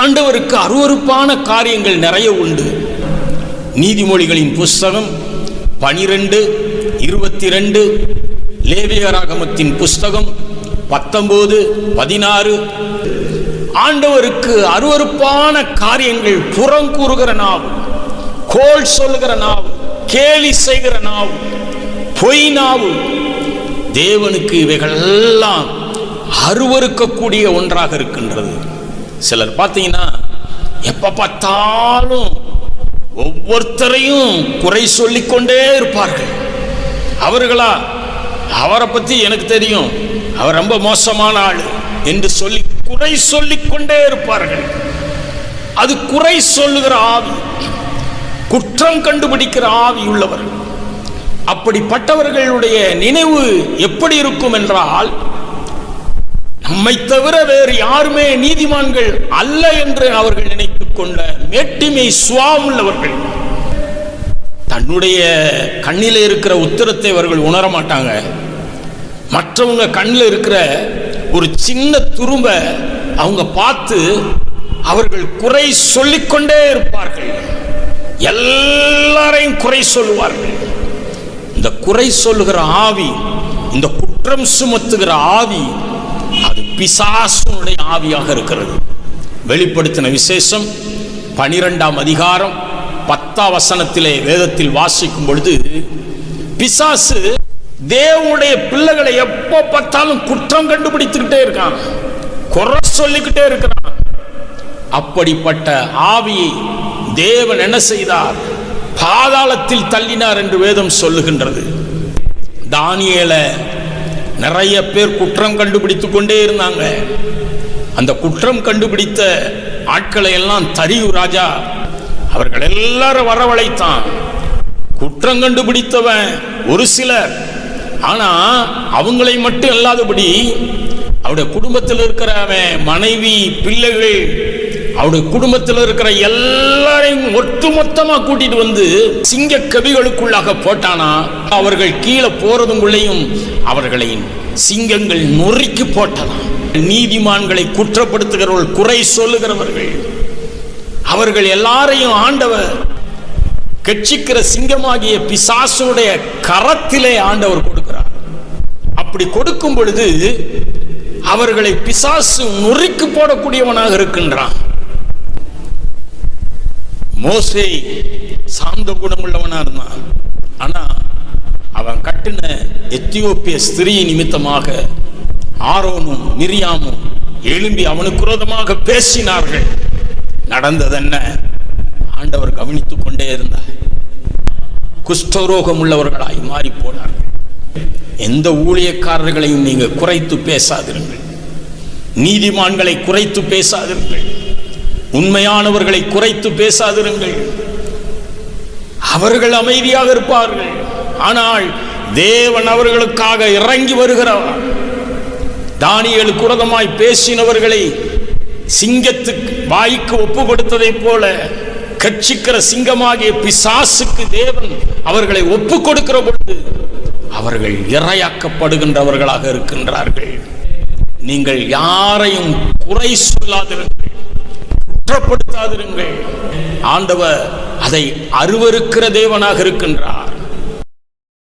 ஆண்டவருக்கு அருவருப்பான காரியங்கள் நிறைய உண்டு. நீதிமொழிகளின் புஸ்தகம் பனிரெண்டு இருபத்தி ரெண்டு லேவியராகமத்தின் புஸ்தகம் பத்தொன்பது பதினாறு. ஆண்டவருக்கு அருவருப்பான காரியங்கள் புறங்கூறுகிற நாவு கோல் சொல்லுகிற நாவு கேலி செய்கிற நாவு பொய் நாவு. தேவனுக்கு இவைகள் எல்லாம் ஒன்றாக இருக்கின்றது. சிலர் பார்த்தீங்கன்னா எப்ப பார்த்தாலும் ஒவ்வொருத்தரையும் குறை சொல்லிக்கொண்டே இருப்பார்கள். அவர்களா? அவரை பத்தி எனக்கு தெரியும். அவர் ரொம்ப மோசமான ஆள் என்று சொல்லி குறை சொல்லிக்கொண்டே இருப்பார்கள். அது குறை சொல்லுகிற ஆவி குற்றம் கண்டுபிடிக்கிற ஆவி உள்ளவர்கள் அப்படிப்பட்டவர்களுடைய நினைவு எப்படி இருக்கும் என்றால் நம்மை தவிர வேறு யாருமே நீதிமான்கள் அல்ல என்று அவர்கள் நினைத்துக் கொண்ட மேட்டிமை சுவாம் உள்ளவர்கள். தன்னுடைய கண்ணில் இருக்கிற உத்தரத்தை அவர்கள் உணர மாட்டாங்க. மற்றவங்க கண்ணில் இருக்கிற ஒரு சின்ன துரும்ப அவங்க பார்த்து அவர்கள் குறை சொல்லிக்கொண்டே இருப்பார்கள். எல்லாரையும் குறை சொல்லுவார்கள். இந்த குறை சொல்லுகிற ஆவி இந்த குற்றம் சுமத்துகிற ஆவி பிசாசுனுடைய ஆவியாக இருக்கிறது. வெளிப்படுத்தின விசேஷம் பனிரெண்டாம் அதிகாரம் பத்தாம் வசனத்திலே வேதத்தில் வாசிக்கும் பொழுது பிசாசு தேவனுடைய பிள்ளைகளை எப்போ பார்த்தாலும் குற்றம் கண்டுபிடித்துக்கிட்டே இருக்கான். குறை சொல்லிக்கிட்டே இருக்கிறான். அப்படிப்பட்ட ஆவியை தேவன் என்ன செய்தார்? பாதாளத்தில் தள்ளினார் என்று வேதம் சொல்லுகின்றது. தானியலை நிறைய பேர் குற்றம் கண்டுபிடித்து கொண்டே இருந்தாங்க. அந்த குற்றம் கண்டுபிடித்த ஆட்களை எல்லாம் தரியு ராஜா அவர்கள் எல்லாரும் வரவழைத்தான். குற்றம் கண்டுபிடித்தவன் ஒரு சிலர். ஆனா அவங்களை மட்டும் அல்லாதபடி அவருடைய குடும்பத்தில் இருக்கிற அவன் மனைவி பிள்ளைகள் அவருடைய குடும்பத்தில் இருக்கிற எல்லாரையும் ஒட்டுமொத்தமா கூட்டிட்டு வந்து சிங்க கவிகளுக்குள்ளாக போட்டானா? அவர்கள் கீழே போறதுக்குள்ளேயும் அவர்களை சிங்கங்கள் நொறுக்கி போட்டனா நீதிமான்களை குற்றப்படுத்துகிறவர்கள் குறை சொல்லுகிறவர்கள். அவர்கள் எல்லாரையும் ஆண்டவர் கட்சிக்கிற சிங்கமாகிய பிசாசுடைய கரத்திலே ஆண்டவர் கொடுக்கிறார். அப்படி கொடுக்கும் பொழுது அவர்களை பிசாசு நொறுக்கி போடக்கூடியவனாக இருக்கின்றான். மோசே சாந்த குணமுள்ளவனா இருந்தான் ஆனா அவன் கட்டின எத்தியோப்பிய ஸ்திரீ நிமித்தமாக ஆரோனும் மிரியாமும் எழும்பி அவனுக்கு விரோதமாக பேசினார்கள். நடந்தது என்ன ஆண்டவர் கவனித்துக் கொண்டே இருந்தார். குஷ்டரோகம் உள்ளவர்களாய் மாறி போனார்கள். எந்த ஊழியக்காரர்களையும் நீங்க குறைத்து பேசாதிருங்கள். நீதிமான்களை குறைத்து பேசாதிருங்கள். உண்மையானவர்களை குறைத்து பேசாதிருங்கள். அவர்கள் அமைதியாக இருப்பார்கள். ஆனால் தேவன் அவர்களுக்காக இறங்கி வருகிறார். தானியல் குரதமாய் பேசினவர்களை சிங்கத்துக்கு வாய்க்கு ஒப்பு கொடுத்ததை போல கட்சிக்கிற சிங்கமாகிய பிசாசுக்கு தேவன் அவர்களை ஒப்பு கொடுக்கிற பொழுது அவர்கள் இரையாக்கப்படுகின்றவர்களாக இருக்கின்றார்கள். நீங்கள் யாரையும் குறை சொல்லாதிருங்கள். குற்றப்படுத்தாதிருங்கள். ஆண்டவர் அதை அருவருக்கிற தேவனாக இருக்கின்றார்.